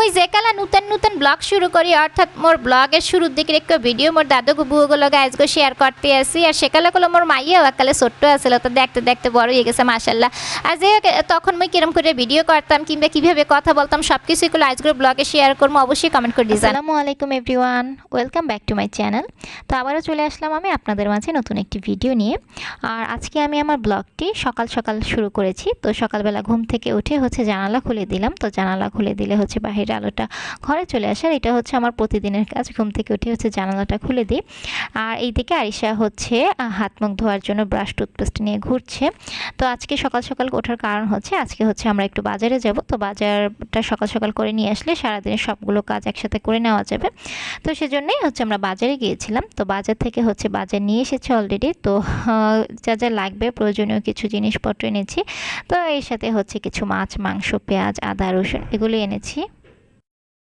মুই যেকালা নতুন নতুন ব্লগ শুরু করি, অর্থাৎ মোর ব্লগের শুরুর দিকে একটু ভিডিও মোর দাদু বুগুলো আজকে শেয়ার করতে আসি। আর সেকালে কলো মোর মাইয়াও একালে ছোট্ট আসলে তো দেখতে দেখতে বড় হয়ে গেছে মাসাল্লাহ আর যে তখন মুই কিরম করে ভিডিও করতাম, কিংবা কীভাবে কথা বলতাম সব কিছু এগুলো আজকের ব্লগে শেয়ার করব, অবশ্যই কমেন্ট করে দিয়েছেন আসসালামু আলাইকুম everyone welcome back to my channel তো আবারও চলে আসলাম আমি আপনাদের মাঝে নতুন একটি ভিডিও নিয়ে। আর আজকে আমি আমার ব্লগটি সকাল সকাল শুরু করেছি, তো সকালবেলা ঘুম থেকে উঠে হচ্ছে জানালা খুলে দিলাম, তো জানালা খুলে দিলে হচ্ছে বাহিরের আলোটা ঘরে চলে আসার এটা হচ্ছে আমার প্রতিদিনের কাজ। ঘুম থেকে উঠে হচ্ছে জানালাটা খুলে দিই। আর এইদিকে আরিশা হচ্ছে হাত মুখ ধোয়ার জন্য ব্রাশ, টুথপেস্ট নিয়ে ঘুরছে। তো আজকে সকাল সকাল ওঠার কারণ হচ্ছে, আজকে হচ্ছে আমরা একটু বাজারে যাব। তো বাজারটা সকাল সকাল করে নিয়ে আসলে সারাদিনের সবগুলো কাজ একসাথে করে নেওয়া যাবে। তো সেজন্যই হচ্ছে আমরা বাজারে গিয়েছিলাম। তো বাজার থেকে হচ্ছে বাজার নিয়ে এসেছে অলরেডি তো যা যা লাগবে, প্রয়োজনীয় কিছু জিনিসপত্র এনেছি। তো এর সাথে হচ্ছে কিছু মাছ, মাংস, পেঁয়াজ, আদা, রসুন এগুলো এনেছি।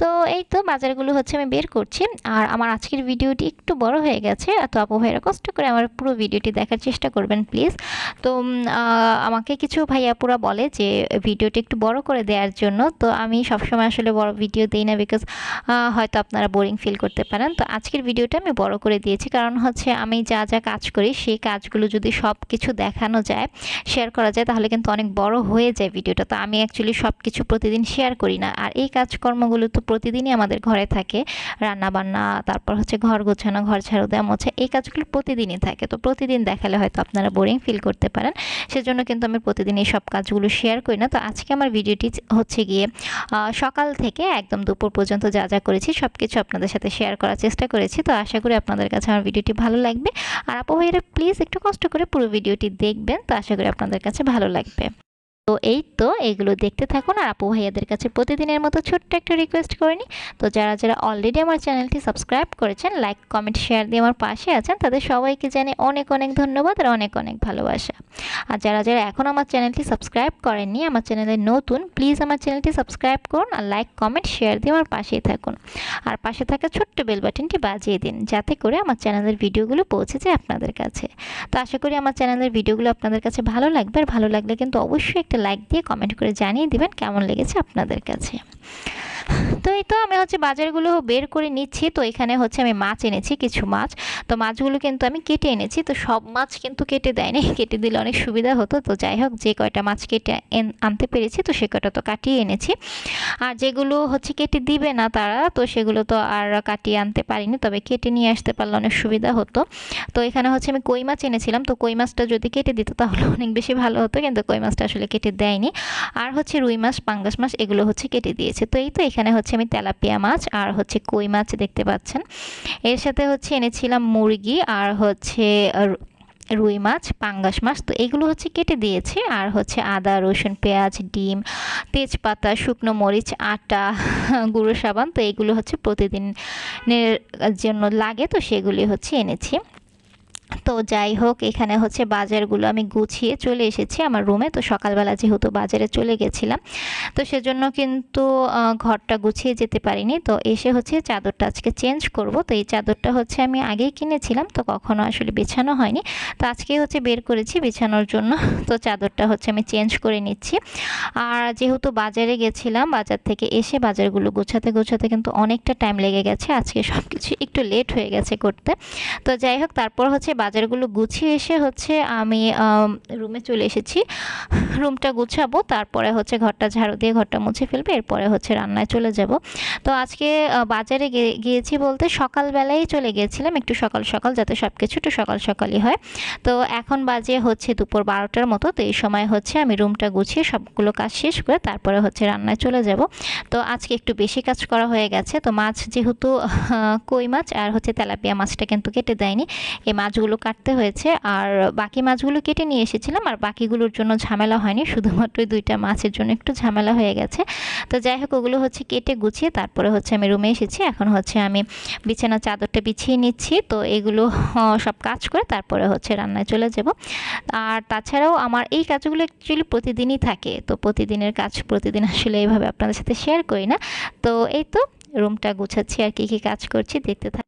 তো এই তো বাজারগুলো হচ্ছে আমি বের করছি। আর আমার আজকের ভিডিওটি একটু বড় হয়ে গেছে। তো আপু ভাইয়েরা কষ্ট করে আমার পুরো ভিডিওটি দেখার চেষ্টা করবেন, প্লিজ। তো আমাকে কিছু ভাইয়া ভাইয়াপুরা বলে যে, ভিডিওটি একটু বড় করে দেওয়ার জন্য। তো আমি সবসময় আসলে বড় ভিডিও দিই না বিকজ হয়তো আপনারা বোরিং ফিল করতে পারেন। তো আজকের ভিডিওটা আমি বড় করে দিয়েছি। কারণ হচ্ছে আমি যা যা কাজ করি, সেই কাজগুলো যদি সব কিছু দেখানো যায় শেয়ার করা যায়, তাহলে কিন্তু অনেক বড় হয়ে যায় ভিডিওটা। তো আমি অ্যাকচুয়ালি সব কিছু প্রতিদিন শেয়ার করি না। আর এই কাজকর্মগুলো তো প্রতিদিনই আমাদের ঘরে থাকে। রান্না বান্না তারপর হচ্ছে ঘর গোছানো, ঘর ঝাড়ু দেওয়া, মোছা, এই কাজগুলো প্রতিদিনই থাকে। তো প্রতিদিন দেখালে হয়তো আপনারা বোরিং ফিল করতে পারেন। সেজন্য কিন্তু আমি প্রতিদিন এই সব কাজগুলো শেয়ার করি না। তো আজকে আমার ভিডিওটি হচ্ছে গিয়ে সকাল থেকে একদম দুপুর পর্যন্ত যা যা করেছি সব কিছু আপনাদের সাথে শেয়ার করার চেষ্টা করেছি। তো আশা করি আপনাদের কাছে আমার ভিডিওটি ভালো লাগবে। আর আপু ভাইয়েরা প্লিজ একটু কষ্ট করে পুরো ভিডিওটি দেখবেন। তো আশা করি আপনাদের কাছে ভালো লাগবে। তো এই তো এগুলো দেখতে থাকুন আর আপু ভাইয়াদের কাছে প্রতিদিনের মতো ছোট্ট একটা রিকোয়েস্ট করে নিই। তো যারা যারা অলরেডি আমার চ্যানেলটি সাবস্ক্রাইব করেছেন লাইক কমেন্ট শেয়ার দিয়ে আমার পাশে আছেন, তাদের সবাইকে জানে অনেক অনেক ধন্যবাদ আর অনেক অনেক ভালোবাসা। আর যারা যারা এখন আমার চ্যানেলটি সাবস্ক্রাইব করেননি, আমার চ্যানেলে নতুন প্লিজ আমার চ্যানেলটি সাবস্ক্রাইব করুন আর লাইক কমেন্ট শেয়ার দিয়ে আমার পাশেই থাকুন। আর পাশে থাকা ছোট্ট বেল বাটনটি বাজিয়ে দিন, যাতে করে আমার চ্যানেলের ভিডিওগুলো পৌঁছে যায় আপনাদের কাছে। তো আশা করি আমার চ্যানেলের ভিডিওগুলো আপনাদের কাছে ভালো লাগবে, আর ভালো লাগলে কিন্তু অবশ্যই একটা লাইক দিয়ে কমেন্ট করে জানিয়ে দেবেন কেমন লেগেছে আপনাদের কাছে। তো এই তো আমি হচ্ছে বাজারগুলো বের করে নিচ্ছি। তো এখানে হচ্ছে আমি মাছ এনেছি, কিছু মাছ। তো মাছগুলো কিন্তু আমি কেটে এনেছি। তো সব মাছ কিন্তু কেটে দেয়নি। কেটে দিলে অনেক সুবিধা হতো। তো যাই হোক, যে কয়টা মাছ কেটে আনতে পেরেছি, তো সে কয়টা তো কাটিয়ে এনেছি। আর যেগুলো হচ্ছে কেটে দিবে না তারা, তো সেগুলো তো আর কাটিয়ে আনতে পারিনি। তবে কেটে নিয়ে আসতে পারলে অনেক সুবিধা হতো। তো এখানে হচ্ছে আমি কই মাছ এনেছিলাম। তো কই মাছটা যদি কেটে দিত তাহলে অনেক বেশি ভালো হতো। কিন্তু কই মাছটা আসলে কেটে দেয়নি। আর হচ্ছে রুই মাছ, পাঙ্গাস মাছ, এগুলো হচ্ছে কেটে দিয়েছে। তো এই তো এখানে হচ্ছে আমি তেলাপিয়া মাছ আর হচ্ছে কই মাছ দেখতে পাচ্ছেন। এর সাথে হচ্ছে এনেছিলাম মুরগি আর হচ্ছে রুই মাছ, পাঙ্গাস মাছ। তো এগুলো হচ্ছে কেটে দিয়েছে আর হচ্ছে আদা, রসুন, পেঁয়াজ, ডিম, তেজপাতা, শুকনো মরিচ, আটা, গুঁড়ো সাবান। তো এগুলো হচ্ছে প্রতিদিনের জন্য লাগে, তো সেগুলি হচ্ছে এনেছি। তো যাই হোক, এখানে হচ্ছে বাজারগুলো আমি গুছিয়ে চলে এসেছি আমার রুমে। তো সকালবেলা যেহেতু বাজারে চলে গেছিলাম, তো সেজন্য কিন্তু ঘরটা গুছিয়ে যেতে পারিনি। তো এসে হচ্ছে চাদরটা আজকে চেঞ্জ করব। তো এই চাদরটা হচ্ছে আমি আগেই কিনেছিলাম, তো কখনো আসলে বিছানো হয়নি। তো আজকে হচ্ছে বের করেছি বিছানোর জন্য। তো চাদরটা হচ্ছে আমি চেঞ্জ করে নিচ্ছি। আর যেহেতু বাজারে গেছিলাম, বাজার থেকে এসে বাজারগুলো গোছাতে গোছাতে কিন্তু অনেকটা টাইম লেগে গেছে। আজকে সব কিছু একটু লেট হয়ে গেছে করতে। তো যাই হোক, তারপর হচ্ছে বাজারগুলো গুছিয়ে এসে হচ্ছে আমি রুমে চলে এসেছি। রুমটা গুছাবো, তারপরে হচ্ছে ঘরটা ঝাড়ু দিয়ে ঘরটা মুছে ফেলবে, এরপরে হচ্ছে রান্নায় চলে যাব। তো আজকে বাজারে গিয়েছি বলতে সকালবেলাই চলে গিয়েছিলাম, একটু সকাল সকাল যাতে সব কিছু একটু সকাল সকালই হয়। তো এখন বাজে হচ্ছে দুপুর বারোটার মতো, তো এই সময় হচ্ছে আমি রুমটা গুছিয়ে সবগুলো কাজ শেষ করে তারপরে হচ্ছে রান্নায় চলে যাব। তো আজকে একটু বেশি কাজ করা হয়ে গেছে, তো মাছ যেহেতু কই মাছ আর হচ্ছে তেলাপিয়া মাছটা কিন্তু কেটে দেয়নি, এই মাছগুলো কাটতে হয়েছে। আর বাকি মাছগুলো কেটে নিয়ে এসেছিলাম, আর বাকিগুলোর জন্য ঝামেলা হয়নি, শুধুমাত্র দুইটা মাছের জন্য একটু ঝামেলা হয়ে গেছে। তো যাই হোক, ওগুলো হচ্ছে কেটে গুছিয়ে তারপরে হচ্ছে আমি রুমে এসেছি। এখন হচ্ছে আমি বিছানা চাদরটা বিছিয়ে নিচ্ছি। তো এগুলো সব কাজ করে তারপরে হচ্ছে রান্নায় চলে যাব। আর তাছাড়াও আমার এই কাজগুলো অ্যাকচুয়ালি প্রতিদিনই থাকে। তো প্রতিদিনের কাজ প্রতিদিন আসলে এইভাবে আপনাদের সাথে শেয়ার করি না। তো এই তো, রুমটা গুছাচ্ছি আর কী কী কাজ করছি, দেখতে থাক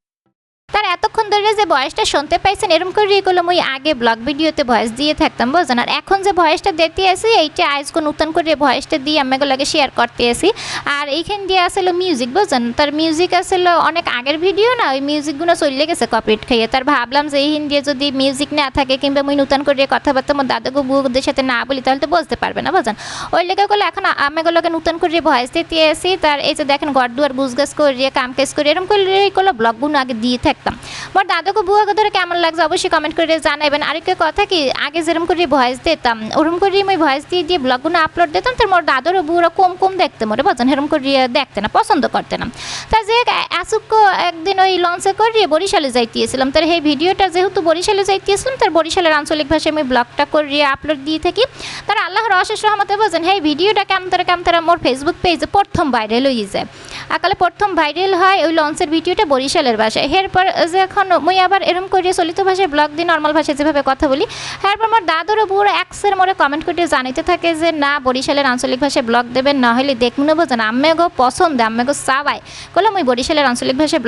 ধরে যে ভয়েসটা শুনতে পাইছেন এরকম করে এগুলো মুই আগে ব্লগ ভিডিওতে ভয়েস দিয়ে থাকতাম, বুঝছেন? আর এখন যে ভয়েসটা দেখতে আসি, এইটা আইজ আজকে নতুন করে ভয়েসটা দিয়ে আমি এগুলোকে শেয়ার করতে আসি। আর এইখান দিয়ে আসলে মিউজিক বুঝছেন? তার মিউজিক আসলে অনেক আগের ভিডিও না, ওই মিউজিকগুলো চলে গেছে কপিট খাইয়ে। তার ভাবলাম যে এই হিন্দি যদি মিউজিক না থাকে কিংবা মুই নতুন করে কথাবার্তা আমার দাদাকে বুদের সাথে না বলি, তাহলে তো বুঝতে পারবে না, বুঝছেন? ওই করলে এখন আমি এগুলোকে নতুন করে ভয়েস দিতে আসি। তার এই যে দেখেন, ঘর দুয়ার গুজগাছ করিয়ে কাম কাজ করে এরকম করে এইগুলো ব্লগগুলো আগে দিয়ে থাকতাম। মোর দাদাকে, বুয়াকে ধরে কেমন লাগছে অবশ্যই কমেন্ট করে জানাবেন আরেকটা কথা কি, আগে যেরকম করে ভয়েস দিতাম, ওরকম করে আমি ভয়েস দিয়ে দিয়ে ব্লগগুলো আপলোড দিতাম, তার মোর দাদারও বুড়ো কম কম দেখতে মোরে বলছেন এরকম করে দেখতে না, পছন্দ করতে না। তা যে আসুক একদিন ওই লঞ্চে করিয়ে বরিশালে যাইতেছিলাম, তার এই ভিডিওটা যেহেতু বরিশালে যাইতেছিলাম, তার বরিশালের আঞ্চলিক ভাষায় আমি ব্লগটা করিয়ে আপলোড দিয়ে থাকি। তার আল্লাহর অশেষ রহমতে বলছেন হ্যাঁ ভিডিওটা কেমন তারা কেমন তারা মোর ফেসবুক পেজে প্রথম ভাইরাল হয়ে যায় আকালে প্রথম ভাইরাল হয় ওই লঞ্চের ভিডিওটা বরিশালের ভাষায়। এরপর যে এখন মুই আবার এরম করিয়ে চলিত ভাষায় ব্লগ দিই নর্মাল ভাষায় যেভাবে কথা বলি। এরপর আমার দাদুরও বুড়ো একসের মোরে কমেন্ট করে জানাইতে থাকে যে না বরিশালের আঞ্চলিক ভাষায় ব্লগ দেবেন না হলে দেখুন না বোঝেন আম্মে গো পছন্দ আম্মে গো চাবাই কলে মুই বরিশালের আঞ্চলিক ভাষায়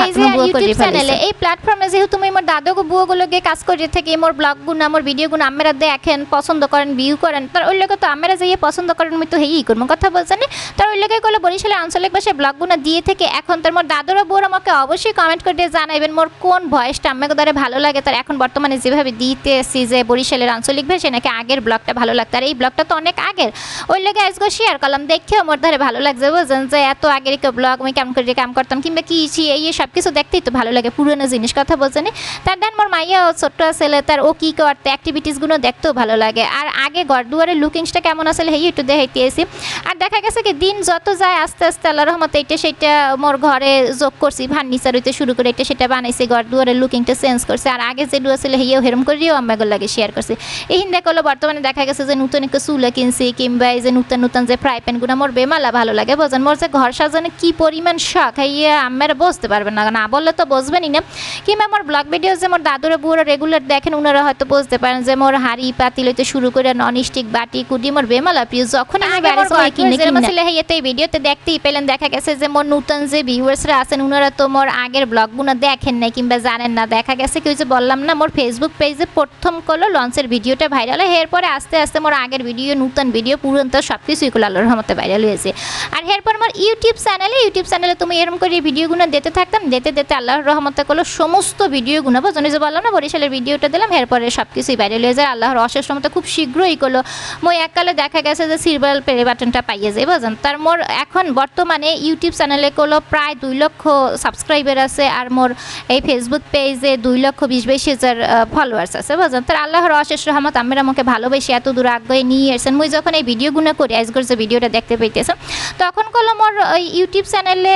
ফাতমা বুয়া করি চ্যানেলে এই প্ল্যাটফর্মে যেহেতু তুমি মোর দাদুকে বুয়াগুলোকে কাজ করিয়ে থাকি মোর ব্লগ ব্লগগুলো মোর ভিডিওগুলো আম্মেরা দেখেন পছন্দ করেন ভিউ করেন তার ওই লোকে তো আম্মেরা যাইয়ে পছন্দ করেন মুই তো হেই করব কথা বলছেন তার ওই লোকে কলে বরিশালের আঞ্চলিক ভাষায় ব্লগগুলো দিয়ে থেকে এখন তার মোর দাদুরা বউর আমাকে অবশ্যই কমেন্ট করে জানাবেন মোর কোন ভয়েসটা আমাকে ভালো লাগে? তার এখন বর্তমানে যেভাবে দিতে এসছি যে বরিশালের আঞ্চলিক ভাষায় নাকি আগের ব্লগটা ভালো লাগতো। আর এই ব্লগটা তো অনেক আগের। ওই লেগে আজকে শেয়ার করলাম। দেখেও মোর ধারে ভালো লাগছে। বুঝছেন যে এত আগের একটা ব্লগ আমি কেমন করে কাম করতাম? কিংবা কি এই সব কিছু দেখতেই তো ভালো লাগে। পুরনো জিনিস কথা বলছেন তার দেন মোর মাইয়া ও ছোট্ট ছেলে, তার ও কী করতে অ্যাক্টিভিটিসগুলো দেখতেও ভালো লাগে। আর আগে ঘর দুয়ারের লুকিংসটা কেমন আসলে হেই, একটু দেখাইতে এসি আর দেখা গেছে কি, দিন যত যায়, আস্তে আস্তে আল্লাহ রহমতে এটা সেটা মোর ঘরে যোগ করছি ফার্নিচার হইতে শুরু করে এটা সেটা বানাইছে ঘর দুয়ারের লুকিংটা চেঞ্জ করছে। আর আগে যে ডুয়া ছিল হেয়েও হেরম করিও আম্মাগুলো লাগে শেয়ার করছি। এই হিন্দা করল বর্তমানে দেখা গেছে যে নতুন একটা চুলা কিনছি কিংবা এই যে নতুন নতুন যে ফ্রাই প্যানগুলো মোর বেমালা ভালো লাগে বোঝেন? মোর যে ঘর সাজানো কি পরিমাণ শখ হাইয়া আম্মারা বুঝতে পারবেন না। না বললে তো বুঝবেনই না। কিংবা আমার ব্লগ ভিডিও যে মোর দাদুরা বুড়ো রেগুলার দেখেন ওনারা হয়তো বুঝতে পারেন যে মোর হাড়ি পাতিল হইতে শুরু করে নন স্টিক বাটি কুটি মোর বেমালা প্রিয় যখন আমি হেয়েতে এই ভিডিওতে দেখতেই পেলেন। দেখা গেছে যে মোর নতুন যে ভিউয়ার্সরা আছেন ওনারা তো মোর আগের ব্লগ ব্লগগুলো দেখেন নাই কিংবা জানেন না। দেখা গেছে কি যে বললাম না, মোর ফেসবুক পেজে প্রথম করল লঞ্চের ভিডিওটা ভাইরাল হয়। এরপরে আস্তে আস্তে মোর আগের ভিডিও নতুন ভিডিও পুরন্ত সব কিছুই করল আল্লাহর রহমতে ভাইরাল হয়েছে। আর এরপর আমার ইউটিউব চ্যানেলে ইউটিউব চ্যানেলে তুমি এরকম করে ভিডিওগুলো দিতে থাকতাম, দিতে দিতে আল্লাহর রহমতে করল সমস্ত ভিডিওগুলো বুঝুন যে বললাম না, বরিশালের ভিডিওটা দিলাম, এরপরে সব কিছুই ভাইরাল হয়ে যায়। আল্লাহর অশেষ রহমতে খুব শীঘ্রই করল। মই এককালে দেখা গেছে যে সিলভার প্লে বাটনটা পাইয়ে যায় বুঝেন তার মোর এখন বর্তমানে ইউটিউব চ্যানেলে করল প্রায় দুই লক্ষ সাবস্ক্রাইবার আছে, আর মোর এই ফেসবুক পেজে দুই লক্ষ বিশ বাইশ হাজার ফলোয়ার্স আছে বুঝলেন তার আল্লাহর অশেষ রহমত আমরা আমাকে ভালোবেসে এত দূর আগ্রহে নিয়ে এসেছেন। মুই যখন এই ভিডিওগুলো করি আজকের যে ভিডিওটা দেখতে পাইতেছেন তখন করল মোর ওই ইউটিউব চ্যানেলে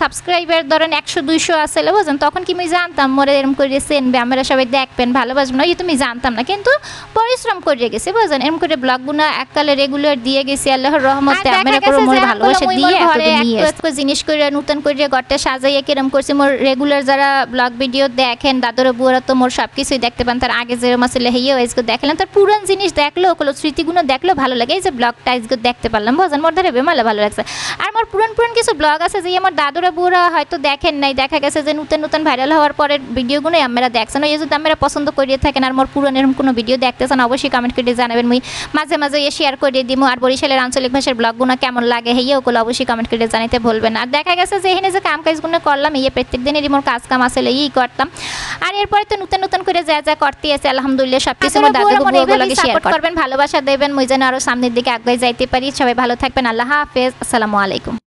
সাবস্ক্রাইবার ধরেন একশো দুইশো আসলে বুঝলেন তখন কি আমি জানতাম মোরে এরকম করে চেনবে আমরা সবাই দেখবেন ভালোবাসবেন ওই তুমি জানতাম না। কিন্তু পরিশ্রম করে গেছে বুঝলেন এরকম করে ব্লগগুলো এককালে রেগুলার দিয়ে গেছি আল্লাহর রহমতে আমরা করে মোর ভালোবাসা দিয়ে জিনিস করে নতুন করে ঘরটা সাজাইয়ে কিরম করছি মোর রেগুলার যারা ব্লগ ভিডিও দেখেন, দাদুরা বুয়ারা তো মোর সব কিছুই দেখতে পান। তার আগে যেরকম আসলে হেয়ে আজকে দেখলাম। তার পুরান জিনিস দেখল ওগুলো স্মৃতিগুলো দেখল, ভালো লাগে। এই যে ব্লগটা আজকে দেখতে পারলাম। বোঝেন, মোর ধরে বেমালে ভালো লাগছে। আর মোর পুরান পুরান কিছু ব্লগ আছে যে আমার দাদুরা বুড়া হয়তো দেখেন নাই। দেখা গেছে যে নতুন নতুন ভাইরাল হওয়ার পরের ভিডিওগুলো আমরা দেখছেন। ওই যদি আমরা পছন্দ করিয়ে থাকেন, আর মোর পুরান এরকম কোনো ভিডিও দেখতেছেন অবশ্যই কমেন্ট করে জানাবেন। মুই মাঝে মাঝে ইয়ে শেয়ার করে দিব আর বরিশালের আঞ্চলিক ভাষার ব্লগগুলো কেমন লাগে হেয়ে ওগুলো অবশ্যই কমেন্ট করে জানাতে ভুলবেন আর দেখা গেছে যে এখানে যে কাম কাজগুলো করলাম ইয়ে প্রত্যেক দিনেরই মোর কাজ কাম আসলে ই করতাম। আর এরপরে তো নতুন নতুন করে যা যা করতে আছে আলহামদুলিল্লাহ সব কিছু আমার দাদু করবেন ভালোবাসা দেবেন মুই যেন আরও সামনের দিকে আগে যাইতে পারি। সবাই ভালো থাকবেন আল্লাহ হাফেজ আসসালামু আলাইকুম।